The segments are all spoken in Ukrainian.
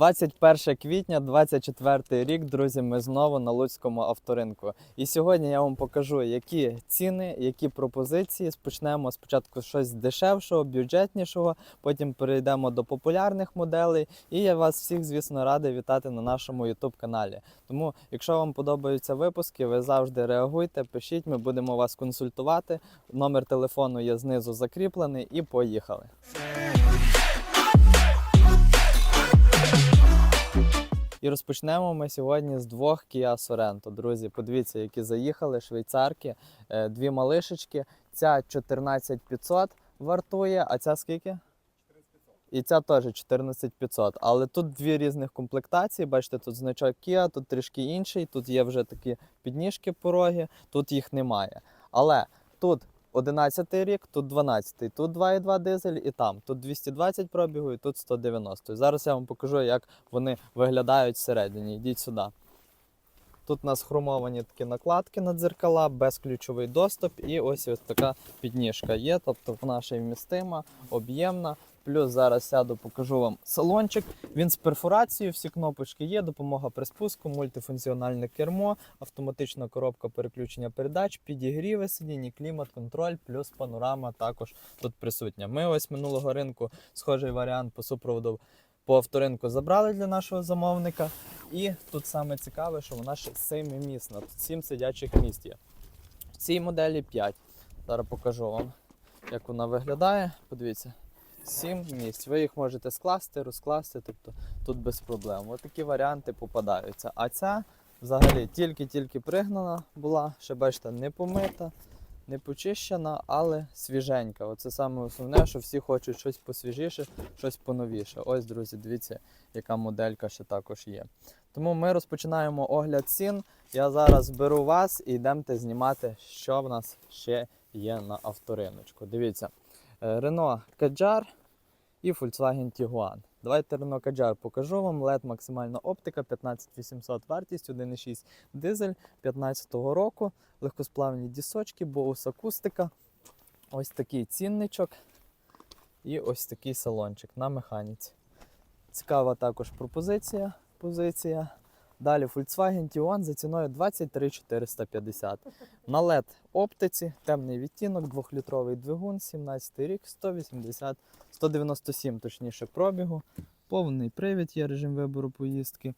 21 квітня, 24 рік, друзі, ми знову на Луцькому авторинку. І сьогодні я вам покажу, які ціни, які пропозиції. Почнемо спочатку щось дешевшого, бюджетнішого, потім перейдемо до популярних моделей. І я вас всіх, звісно, радий вітати на нашому YouTube каналі. Тому, якщо вам подобаються випуски, ви завжди реагуйте, пишіть, ми будемо вас консультувати. Номер телефону є знизу закріплений і поїхали. І розпочнемо ми сьогодні з двох Kia Sorento. Друзі, подивіться, які заїхали швейцарки, е, дві малишечки. Ця 14500 вартує, а ця скільки? І ця теж 14500. Але тут дві різних комплектації. Бачите, тут значок Kia, тут трішки інший, тут є вже такі підніжки пороги, тут їх немає. Але тут 11 рік, тут 12, тут 2,2 дизель і там. Тут 220 пробігу і тут 190. Зараз я вам покажу, як вони виглядають всередині. Йдіть сюди. Тут у нас хромовані такі накладки на дзеркала, безключовий доступ, і ось ось така підніжка є. Тобто вона ще й вмістима, об'ємна. Плюс зараз сяду, покажу вам салончик. Він з перфорацією, всі кнопочки є, допомога при спуску, мультифункціональне кермо, автоматична коробка переключення передач, підігріви сидінь, клімат, контроль, плюс панорама також тут присутня. Ми ось минулого ринку схожий варіант по супроводу по авторинку забрали для нашого замовника. І тут саме цікаве, що вона ще семимісна. Тут 7 сидячих місць є. В цій моделі 5. Зараз покажу вам, як вона виглядає. Подивіться. 7 місць. Ви їх можете скласти, розкласти, тобто тут без проблем. Ось такі варіанти попадаються. А ця взагалі тільки-тільки пригнана була, ще бачите, не помита, не почищена, але свіженька. Оце саме основне, що всі хочуть щось посвіжіше, щось поновіше. Ось, друзі, дивіться, яка моделька ще також є. Тому ми розпочинаємо огляд цін. Я зараз беру вас і йдемте знімати, що в нас ще є на авториночку. Дивіться. Renault Kadjar і Volkswagen Tiguan. Давайте Renault Kadjar покажу вам. LED максимальна оптика, 15800 вартість, 1,6 дизель 15-го року, легкосплавні дісочки, Bose акустика. Ось такий цінничок і ось такий салончик на механіці. Цікава також пропозиція. Позиція. Далі Volkswagen Tiguan за ціною 23 450. На LED оптиці, темний відтінок, 2-літровий двигун, 17 рік, 180, 197 точніше пробігу, повний привід є режим вибору поїздки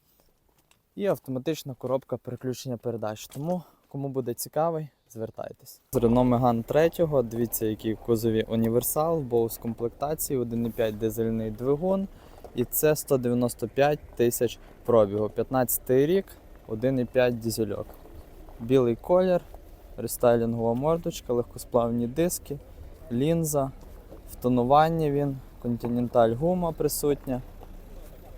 і автоматична коробка переключення передач. Тому, кому буде цікавий, звертайтесь. З Renault Megane 3, дивіться, який кузові універсал, Bose комплектації, 1,5 дизельний двигун. І це 195 тисяч пробігу. 15 рік, 1,5 дізельок. Білий колір, рестайлінгова мордочка, легкосплавні диски, лінза, в тонуванні він, континенталь гума присутня.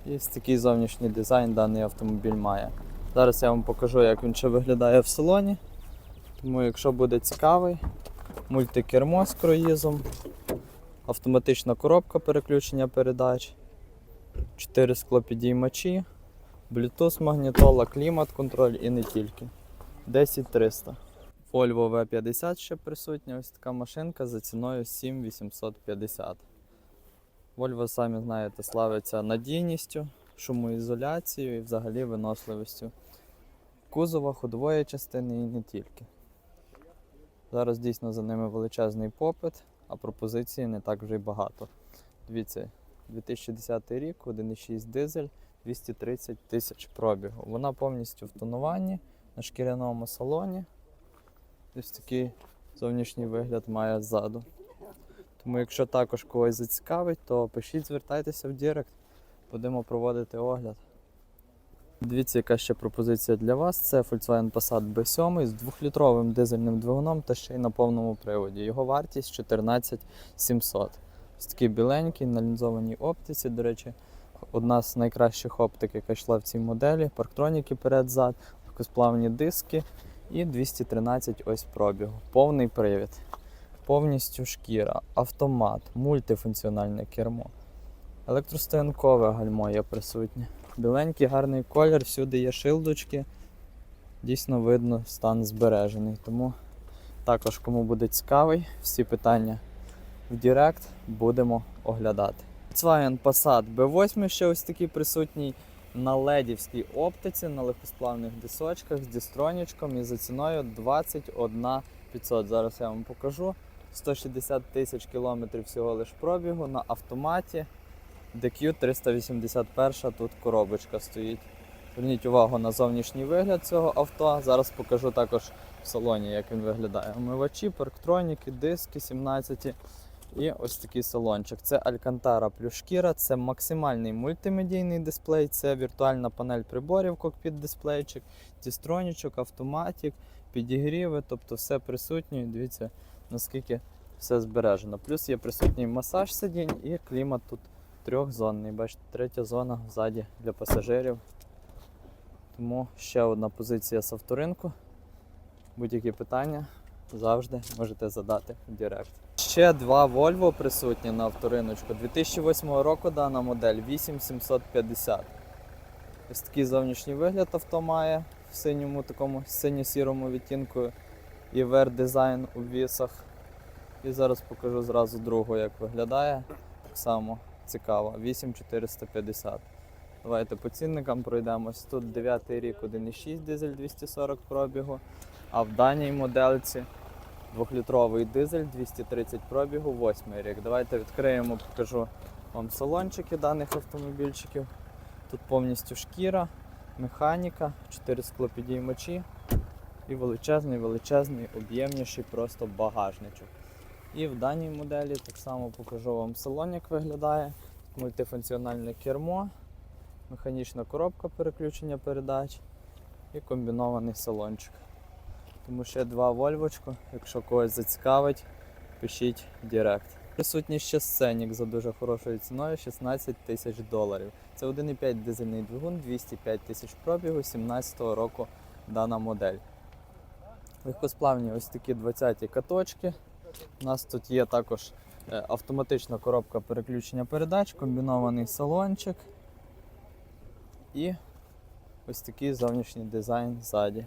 І такий зовнішній дизайн даний автомобіль має. Зараз я вам покажу, як він ще виглядає в салоні. Тому, якщо буде цікавий, мультикермо з круїзом, автоматична коробка переключення передач, 4 склопідіймачі, Bluetooth магнітола, клімат контроль і не тільки. 10300. Volvo V50 ще присутня, ось така машинка за ціною 7850. Volvo, самі знаєте, славиться надійністю, шумоізоляцією і взагалі виносливістю. Кузова, ходової частини і не тільки. Зараз дійсно за ними величезний попит, а пропозиції не так вже й багато. Дивіться, 2010 рік, 1,6 дизель, 230 тисяч пробігу. Вона повністю в тонуванні на шкіряному салоні. Ось такий зовнішній вигляд має ззаду. Тому, якщо також когось зацікавить, то пишіть, звертайтеся в Директ, будемо проводити огляд. Дивіться, яка ще пропозиція для вас. Це Volkswagen Passat B7 з 2-літровим дизельним двигуном та ще й на повному приводі. Його вартість 14 700. Ось такий біленький на лінзованій оптиці. До речі, одна з найкращих оптик, яка йшла в цій моделі. Парктроніки перед-зад, легкосплавні диски і 213 ось пробігу. Повний привід. Повністю шкіра, автомат, мультифункціональне кермо. Електростоянкове гальмо є присутнє. Біленький гарний колір, всюди є шилдочки. Дійсно видно, стан збережений. Тому також, кому буде цікавий, всі питання в Директ будемо оглядати. Volkswagen Passat B8 ще ось такий присутній на ледівській оптиці, на легкосплавних дисочках з дістронічком і за ціною 21 500. Зараз я вам покажу. 160 тисяч кілометрів всього лиш пробігу на автоматі. DQ 381 тут коробочка стоїть. Зверніть увагу на зовнішній вигляд цього авто. Зараз покажу також в салоні, як він виглядає. Омивачі, парктроніки, диски 17. І ось такий салончик. Це Alcantara плюс шкіра, це максимальний мультимедійний дисплей, це віртуальна панель приборів, кокпіт дисплейчик, дістронічок, автоматик, підігріви, тобто все присутнє. Дивіться, наскільки все збережено. Плюс є присутній масаж сидінь і клімат тут трьохзонний. Бачите, третя зона ззаді для пасажирів. Тому ще одна позиція з авторинку. Будь-які питання завжди можете задати в Директ. Ще два Volvo присутні на авториночку. 2008 року дана модель 8750. Ось такий зовнішній вигляд авто має в синьому такому синьо-сірому відтінку і вер дизайн у вісах. І зараз покажу зразу другу, як виглядає. Так само цікаво. 8450. Давайте по цінникам пройдемось. Тут 9 рік 1,6 дизель 240 пробігу, а в даній модельці Двохлітровий дизель 230 пробігу, 8 рік. Давайте відкриємо, покажу вам салончики даних автомобільчиків. Тут повністю шкіра, механіка, 4 склопідіймачі і величезний, величезний, об'ємніший просто багажничок. І в даній моделі так само покажу вам салон, як виглядає. Мультифункціональне кермо, механічна коробка переключення передач і комбінований салончик. Тому ще два вольвочку. Якщо когось зацікавить, пишіть Директ. Присутній ще сценік за дуже хорошою ціною 16 тисяч доларів. Це 1,5 дизельний двигун, 205 тисяч пробігу, 17-го року дана модель. Легкосплавні ось такі 20-ті каточки. У нас тут є також е, автоматична коробка переключення передач, комбінований салончик і ось такий зовнішній дизайн ззаді.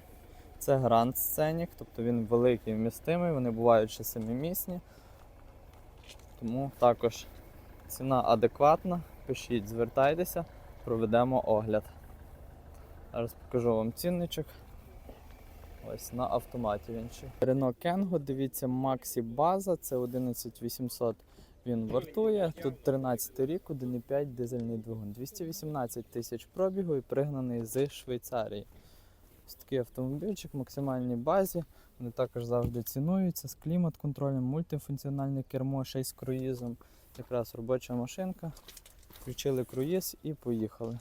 Це Grand Scenic, тобто він великий вмістимий, вони бувають ще семимісні. Тому також ціна адекватна. Пишіть, звертайтеся, проведемо огляд. Зараз покажу вам цінничок. Ось на автоматі він ще. Renault Kangoo, дивіться, Maxi база, це 11800 він вартує. Тут 13 рік, 1,5 дизельний двигун. 218 тисяч пробігу і пригнаний з Швейцарії. Ось такий автомобільчик в максимальній базі. Вони також завжди цінуються з клімат-контролем, мультифункціональне кермо, ще й з круїзом. Якраз робоча машинка. Включили круїз і поїхали.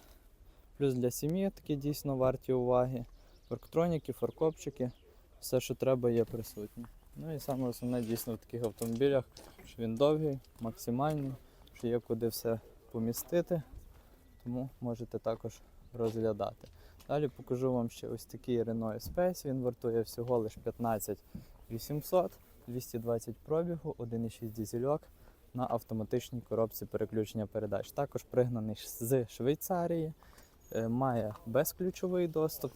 Плюс для сім'ї такі дійсно варті уваги. Парктроніки, фаркопчики, все, що треба, є присутнє. Ну і саме основне дійсно в таких автомобілях, що він довгий, максимальний, що є куди все помістити, тому можете також розглядати. Далі покажу вам ще ось такий Renault Space. Він вартує всього лише 15 800, 220 пробігу, 1,6 дизельок на автоматичній коробці переключення передач. Також пригнаний з Швейцарії, е, має безключовий доступ,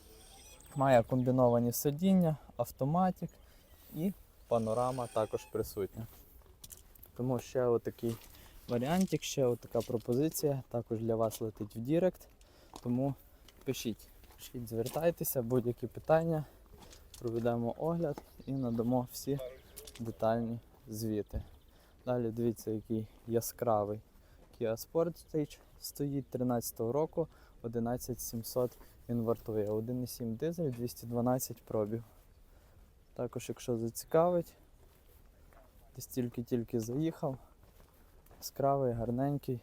має комбіновані сидіння, автоматик і панорама також присутня. Тому ще отакий варіантик, ще отака пропозиція. Також для вас летить в Дірект. Тому пишіть. Пишіть, звертайтеся, будь-які питання, проведемо огляд і надамо всі детальні звіти. Далі дивіться, який яскравий Kia Sportage стоїть 13 року, 11700 він вартує. 1,7 дизель, 212 пробіг. Також, якщо зацікавить, десь тільки-тільки заїхав. Яскравий, гарненький,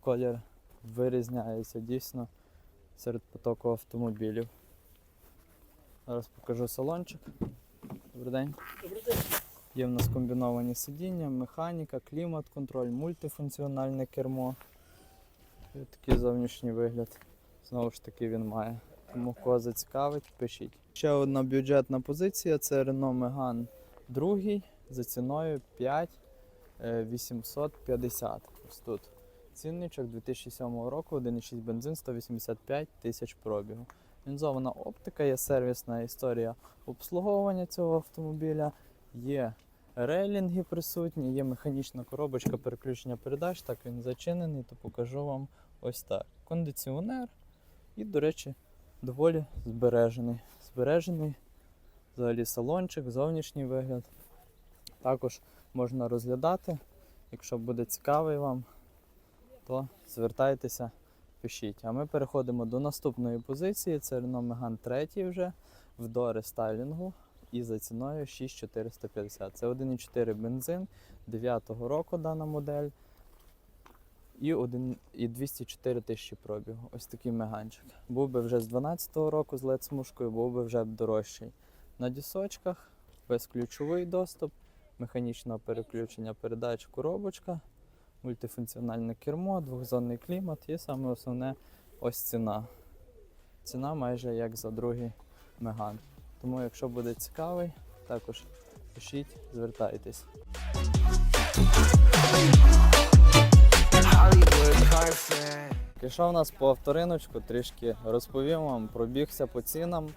колір вирізняється дійсно серед потоку автомобілів. Зараз покажу салончик. Добрий день. Добрий день. Є в нас комбіновані сидіння, механіка, клімат-контроль, мультифункціональне кермо. І такий зовнішній вигляд. Знову ж таки він має. Тому кого зацікавить, пишіть. Ще одна бюджетна позиція це Renault Megane 2 за ціною 5850. Ось тут. Цінничок 2007 року, 1,6 бензин, 185 тисяч пробігу. Лінзована оптика, є сервісна історія обслуговування цього автомобіля, є Рейлінги присутні, є механічна коробочка переключення передач, так він зачинений, то покажу вам ось так. Кондиціонер і, до речі, доволі збережений. Збережений взагалі салончик, зовнішній вигляд. Також можна розглядати. Якщо буде цікавий вам, то звертайтеся, пишіть. А ми переходимо до наступної позиції. Це Renault Megane 3 вже в дорестайлінгу і за ціною 6450. Це 1,4 бензин 9-го року дана модель. І, один, і 204 тисячі пробігу. Ось такий меганчик. Був би вже з 12-го року з led смужкою, був би вже дорожчий. На дісочках безключовий доступ, механічне переключення передач, коробочка, мультифункціональне кермо, двохзонний клімат і саме основне ось ціна. Ціна майже як за другий меган. Тому, якщо буде цікавий, також пишіть, звертайтесь. Пішов у нас по авториночку, трішки розповім вам, пробігся по цінам.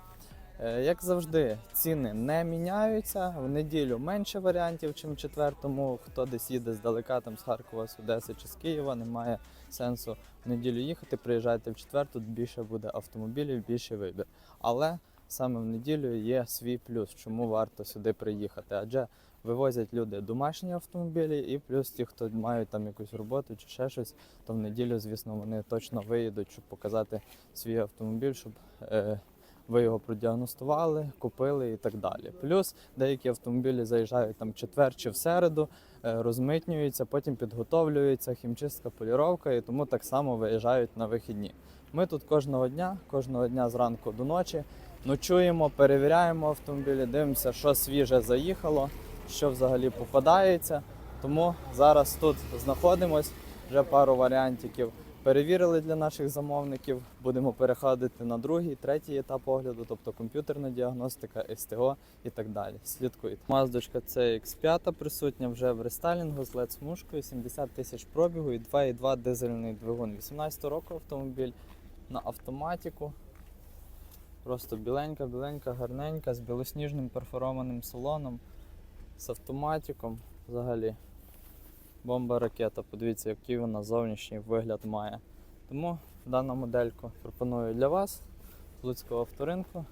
Е, Як завжди, ціни не міняються. В неділю менше варіантів, чим четвер, тому хто десь їде здалека, там з Харкова, з Одеси чи з Києва, немає сенсу в неділю їхати. Приїжджайте в четвер, тут більше буде автомобілів, більше вибір. Але саме в неділю є свій плюс, чому варто сюди приїхати. Адже вивозять люди домашні автомобілі, і плюс ті, хто мають там якусь роботу чи ще щось, то в неділю, звісно, вони точно виїдуть, щоб показати свій автомобіль, щоб е, ви його продіагностували, купили і так далі. Плюс деякі автомобілі заїжджають там четвер чи в середу, е, розмитнюються, потім підготовлюються, хімчистка, поліровка, і тому так само виїжджають на вихідні. Ми тут кожного дня, кожного дня зранку до ночі ночуємо, перевіряємо автомобілі, дивимося, що свіже заїхало, що взагалі попадається. Тому зараз тут знаходимось, вже пару варіантиків перевірили для наших замовників. Будемо переходити на другий, третій етап огляду, тобто комп'ютерна діагностика, СТО і так далі. Слідкуйте. Маздочка CX5 присутня вже в рестайлінгу з LED смужкою, 70 тисяч пробігу і 2,2 дизельний двигун. 18 року автомобіль на автоматіку. Просто біленька, біленька, гарненька, з білосніжним перфорованим салоном, з автоматиком взагалі. Бомба ракета. Подивіться, який вона зовнішній вигляд має. Тому дану модельку пропоную для вас з Луцького авторинку.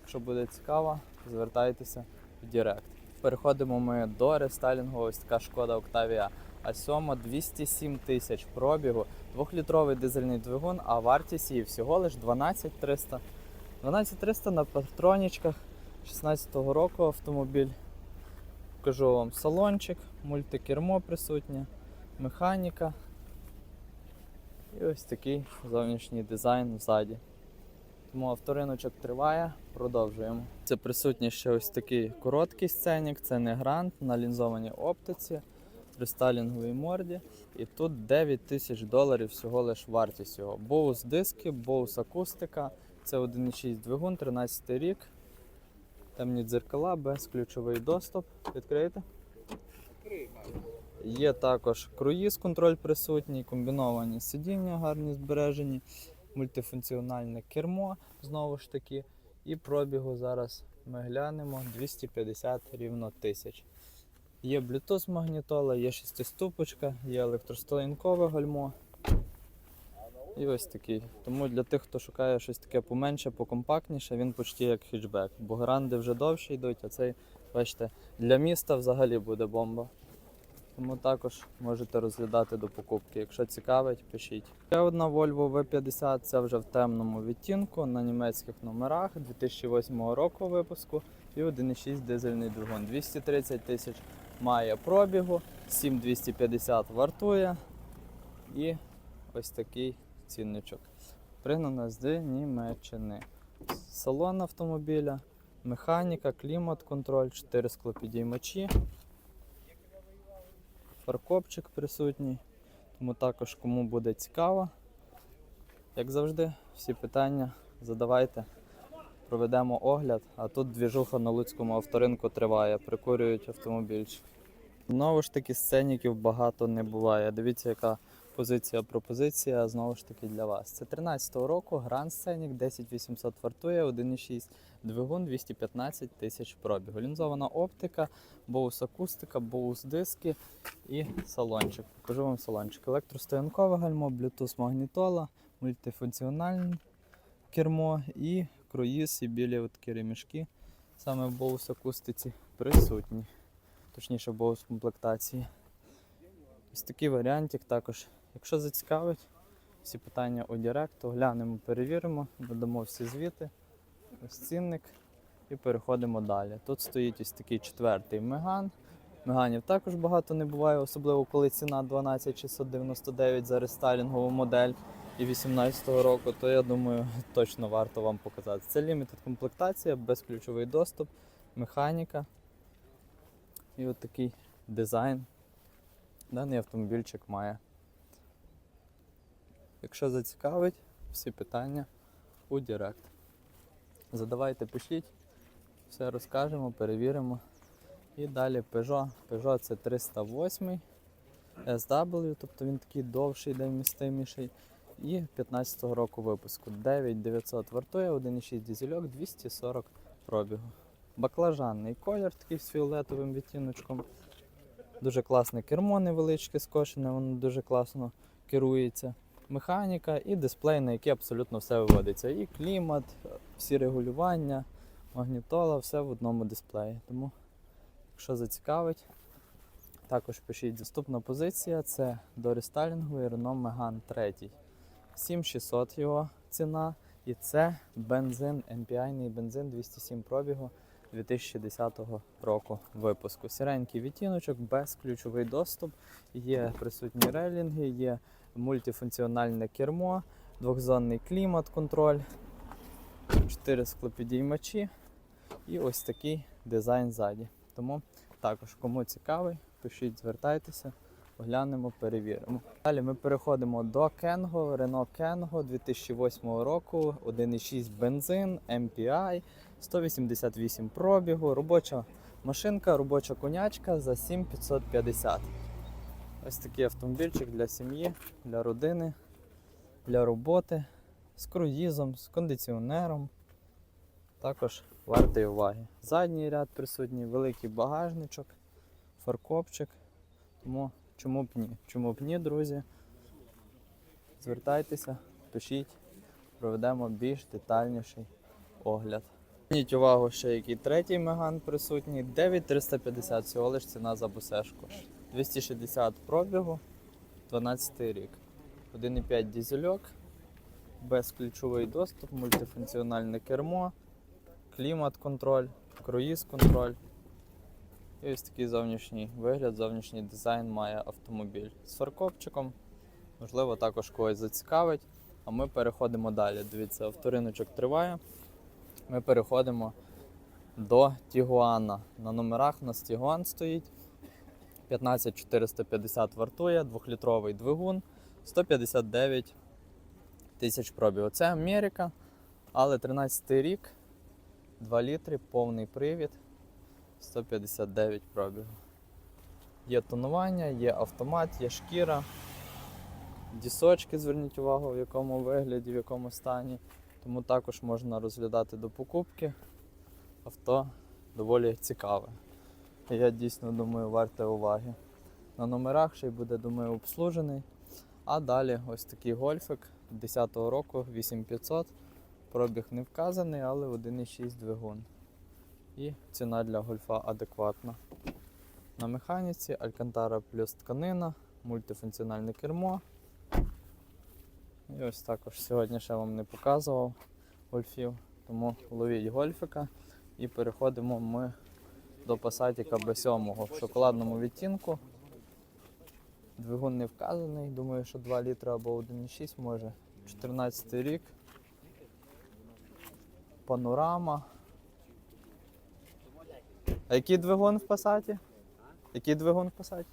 Якщо буде цікаво, звертайтеся в Директ. Переходимо ми до рестайлінгу. Ось така шкода Octavia A7 207 тисяч пробігу, 2-літровий дизельний двигун, а вартість її всього лиш 12 300. 12 300 на патронічках 16-го року автомобіль. Покажу вам салончик, мультикермо присутнє, механіка. І ось такий зовнішній дизайн ззаді. Тому авториночок триває, продовжуємо. Це присутній ще ось такий короткий сценік, це не грант на лінзованій оптиці, рестайлінговій морді. І тут 9 тисяч доларів всього лиш вартість його. Боус диски, боус акустика, це 1,6 двигун, 13 рік. Темні дзеркала, безключовий доступ. Відкриєте? Є також круїз контроль присутній, комбіновані сидіння гарні збережені, мультифункціональне кермо знову ж таки. І пробігу зараз ми глянемо 250 рівно тисяч. Є Bluetooth магнітола, є шестиступочка, є електростоянкове гальмо. І ось такий. Тому для тих, хто шукає щось таке поменше, покомпактніше, він почти як хетчбек. Бо гранди вже довше йдуть, а цей, бачите, для міста взагалі буде бомба. Тому також можете розглядати до покупки. Якщо цікавить, пишіть. Ще одна Volvo V50, це вже в темному відтінку на німецьких номерах 2008 року випуску і 1,6 дизельний двигун. 230 тисяч має пробігу, 7250 вартує. І ось такий цінничок. Пригнана з Німеччини. Салон автомобіля, механіка, клімат-контроль, 4 склопідіймачі. Фаркопчик присутній. Тому також кому буде цікаво. Як завжди, всі питання задавайте. Проведемо огляд, а тут двіжуха на Луцькому авторинку триває, прикурюють автомобільчик. Знову ж таки, сценіків багато не буває. Дивіться, яка позиція пропозиція знову ж таки для вас. Це 13-го року Grand Scenic 10800 вартує, 1,6 двигун 215 тисяч пробігу. Лінзована оптика, боус акустика, боус диски і салончик. Покажу вам салончик. Електростоянкове гальмо, Bluetooth магнітола, мультифункціональне кермо і круїз, і білі от такі ремішки. Саме в боус акустиці присутні. Точніше, боус комплектації. Ось такий варіантик також. Якщо зацікавить, всі питання у Директу, глянемо, перевіримо, додамо всі звіти, ось цінник і переходимо далі. Тут стоїть ось такий четвертий меган. Меганів також багато не буває, особливо коли ціна 12699 за рестайлінгову модель і 18-го року, то я думаю, точно варто вам показати. Це лімітед комплектація, безключовий доступ, механіка і от дизайн. Даний автомобільчик має. Якщо зацікавить, всі питання у Директ. Задавайте, пишіть, все розкажемо, перевіримо. І далі Peugeot. Peugeot це 308 SW, тобто він такий довший, де вмістиміший. І 15-го року випуску. 9900 вартує, 1,6 дизельок, 240 пробігу. Баклажанний колір, такий з фіолетовим відтіночком. Дуже класне кермо невеличке скошене, воно дуже класно керується. Механіка і дисплей, на який абсолютно все виводиться. І клімат, всі регулювання, магнітола, все в одному дисплеї. Тому, якщо зацікавить, також пишіть наступна позиція. Це до рестайлінгової Renault Megane 3. 7600 його ціна. І це бензин, MPI бензин 207 пробігу 2010 року випуску. Сіренький відтіночок, безключовий доступ, є присутні рейлінги, є мультифункціональне кермо, двохзонний клімат-контроль, 4 склопідіймачі і ось такий дизайн ззаді. Тому також, кому цікавий, пишіть, звертайтеся, оглянемо, перевіримо. Далі ми переходимо до Kengo, Renault Kengo 2008 року, 1,6 бензин, MPI, 188 пробігу, робоча машинка, робоча конячка за 7550. Ось такий автомобільчик для сім'ї, для родини, для роботи, з круїзом, з кондиціонером. Також вартий уваги. Задній ряд присутній, великий багажничок, фаркопчик. Тому чому б ні? Чому б ні, друзі? Звертайтеся, пишіть, проведемо більш детальніший огляд. Зверніть увагу, ще який третій меган присутній. 9350 всього лиш ціна за бусешку. 260 пробігу, 12 рік. 1,5 дізельок, безключовий доступ, мультифункціональне кермо, клімат-контроль, круїз-контроль. І ось такий зовнішній вигляд, зовнішній дизайн має автомобіль з фаркопчиком. Можливо, також когось зацікавить. А ми переходимо далі. Дивіться, авториночок триває. Ми переходимо до Тігуана. На номерах у нас Тігуан стоїть. 15450 вартує, 2-літровий двигун, 159 тисяч пробігу. Це Америка, але 13 рік, 2 літри, повний привід, 159 пробігу. Є тонування, є автомат, є шкіра, дісочки, зверніть увагу, в якому вигляді, в якому стані. Тому також можна розглядати до покупки. Авто доволі цікаве. Я дійсно думаю, варте уваги. На номерах ще й буде, думаю, обслужений. А далі ось такий гольфик 10-го року 8500. Пробіг не вказаний, але 1,6 двигун. І ціна для гольфа адекватна. На механіці Алькантара плюс тканина, мультифункціональне кермо. І ось також сьогодні ще вам не показував гольфів, тому ловіть гольфика і переходимо ми до Passatіка B7 в шоколадному відтінку. Двигун не вказаний, думаю, що 2 літри або 1,6 може. 14 рік. Панорама. А який двигун в Passat? Який двигун в Passat?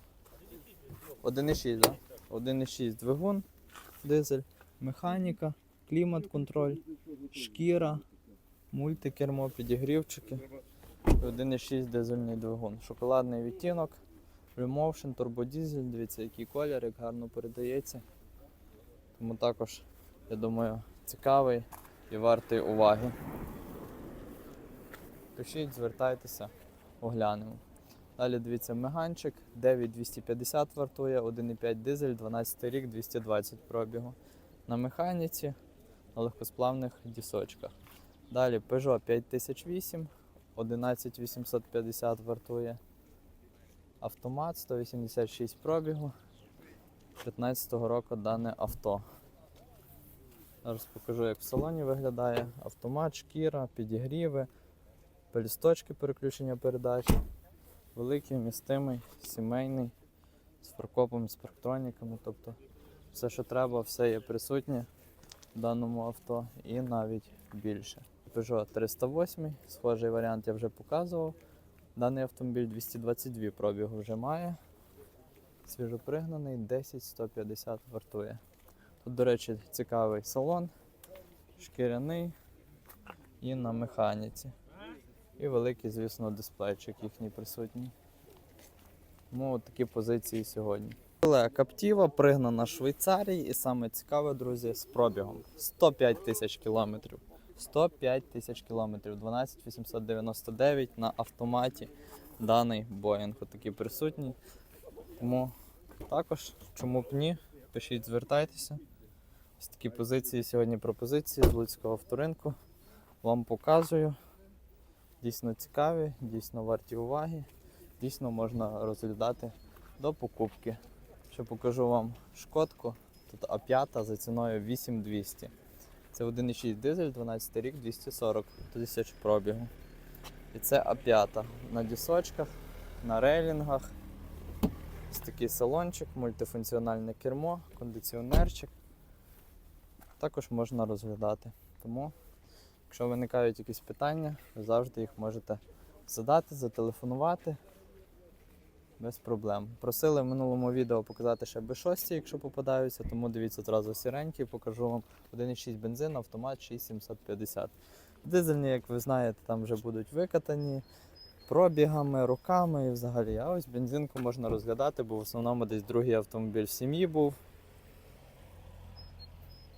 1,6, так? 1,6 двигун, дизель, механіка, клімат-контроль, шкіра, мультикермо, підігрівчики. І 1,6 дизельний двигун. Шоколадний відтінок, Remotion, турбодізель, дивіться, який колір, як гарно передається. Тому також, я думаю, цікавий і вартий уваги. Пишіть, звертайтеся, оглянемо. Далі дивіться меганчик, 9250 вартує, 1,5 дизель, 12 рік, 220 пробігу. На механіці, на легкосплавних дісочках. Далі Peugeot 5008, 11850 вартує. Автомат 186 пробігу. 15-го року дане авто. Зараз покажу, як в салоні виглядає. Автомат, шкіра, підігріви, пелісточки переключення передач. Великий, вмістимий, сімейний, з фаркопом, з парктроніками. Тобто все, що треба, все є присутнє в даному авто і навіть більше. Peugeot 308, схожий варіант я вже показував. Даний автомобіль 222 пробігу вже має. Свіжопригнаний, 10-150 вартує. Тут, до речі, цікавий салон, шкіряний і на механіці. І великий, звісно, дисплейчик їхній присутній. Тому такі позиції сьогодні. Але Каптіва пригнана Швейцарії і саме цікаве, друзі, з пробігом 105 тисяч кілометрів. 105 тисяч кілометрів, 12899 на автоматі. Даний Боїнг отакий присутній. Тому також, чому б ні, пишіть, звертайтеся. Ось такі позиції сьогодні пропозиції з Луцького авторинку. Вам показую. Дійсно цікаві, дійсно варті уваги. Дійсно можна розглядати до покупки. Ще покажу вам шкодку. Тут А5 за ціною 8200. Це 1,6 дизель, 12 рік, 240 тисяч пробігу. І це А5 на дісочках, на рейлінгах. Ось такий салончик, мультифункціональне кермо, кондиціонерчик. Також можна розглядати. Тому, якщо виникають якісь питання, ви завжди їх можете задати, зателефонувати. Без проблем. Просили в минулому відео показати ще B6, якщо попадаються, тому дивіться одразу сіренький, покажу вам 1,6 бензин, автомат 6750. Дизельні, як ви знаєте, там вже будуть викатані пробігами, роками і взагалі. А ось бензинку можна розглядати, бо в основному десь другий автомобіль в сім'ї був.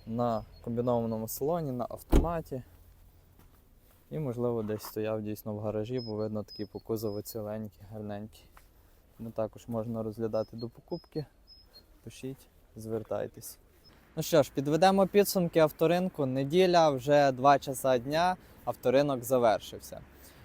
На комбінованому салоні, на автоматі. І, можливо, десь стояв дійсно в гаражі, бо видно такий по кузову ціленький, гарненький. Тому також можна розглядати до покупки. Пишіть, звертайтесь. Ну що ж, підведемо підсумки авторинку. Неділя, вже 2 часа дня, авторинок завершився.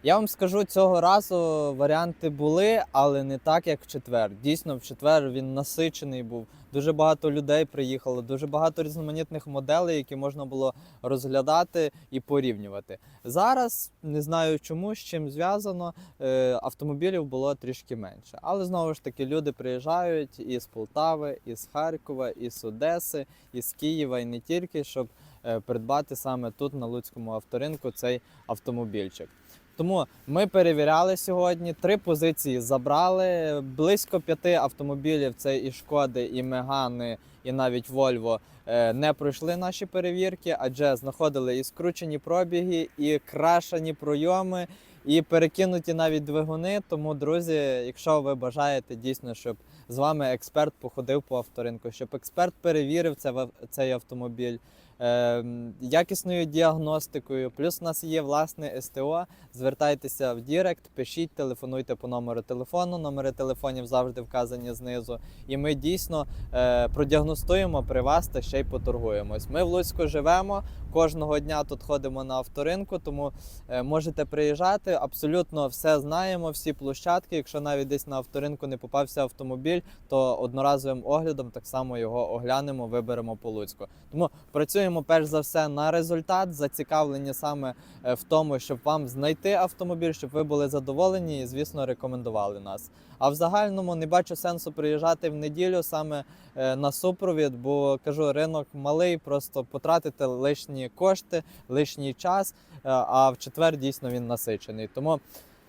Я вам скажу, цього разу варіанти були, але не так, як в четвер. Дійсно, в четвер він насичений був. Дуже багато людей приїхало, дуже багато різноманітних моделей, які можна було розглядати і порівнювати. Зараз не знаю чому, з чим зв'язано, е, автомобілів було трішки менше. Але знову ж таки люди приїжджають із Полтави, із Харкова, із Одеси, із Києва і не тільки, щоб е, придбати саме тут на Луцькому авторинку цей автомобільчик. Тому ми перевіряли сьогодні, три позиції забрали. Близько п'яти автомобілів це і Шкоди, і Мегани, і навіть Вольво е, не пройшли наші перевірки, адже знаходили і скручені пробіги, і крашені пройоми, і перекинуті навіть двигуни. Тому, друзі, якщо ви бажаєте дійсно, щоб з вами експерт походив по авторинку, щоб експерт перевірив це, цей автомобіль. е, Якісною діагностикою, плюс у нас є власне СТО. Звертайтеся в Дірект, пишіть, телефонуйте по номеру телефону. Номери телефонів завжди вказані знизу. І ми дійсно е, продіагностуємо при вас та ще й поторгуємось. Ми в Луцьку живемо. Кожного дня тут ходимо на авторинку, тому е, можете приїжджати. Абсолютно все знаємо, всі площадки. Якщо навіть десь на авторинку не попався автомобіль, то одноразовим оглядом так само його оглянемо, виберемо по Луцьку. Тому працюємо перш за все на результат, зацікавлені саме е, в тому, щоб вам знайти автомобіль, щоб ви були задоволені і, звісно, рекомендували нас. А в загальному не бачу сенсу приїжджати в неділю саме е, на супровід, бо кажу, ринок малий, просто потратити лишні кошти, лишній час. е, А в четвер дійсно він насичений. Тому.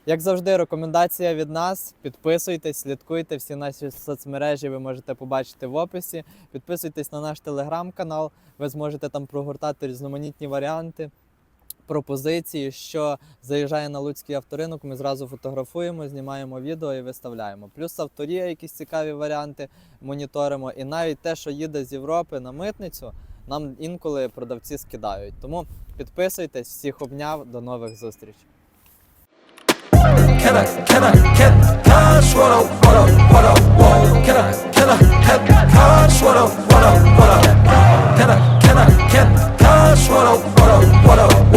Як завжди, рекомендація від нас. Підписуйтесь, слідкуйте. Всі наші соцмережі ви можете побачити в описі. Підписуйтесь на наш телеграм-канал, ви зможете там прогортати різноманітні варіанти. пропозиції, що заїжджає на Луцький авторинок, ми зразу фотографуємо, знімаємо відео і виставляємо. Плюс авторія, якісь цікаві варіанти моніторимо. І навіть те, що їде з Європи на митницю, нам інколи продавці скидають. Тому підписуйтесь, всіх обняв, до нових зустрічей. Can I, can I, can cash what I, what I, what I want? Can I, can I, can cash what I, what I, what I, can I, can I, can cash what I, what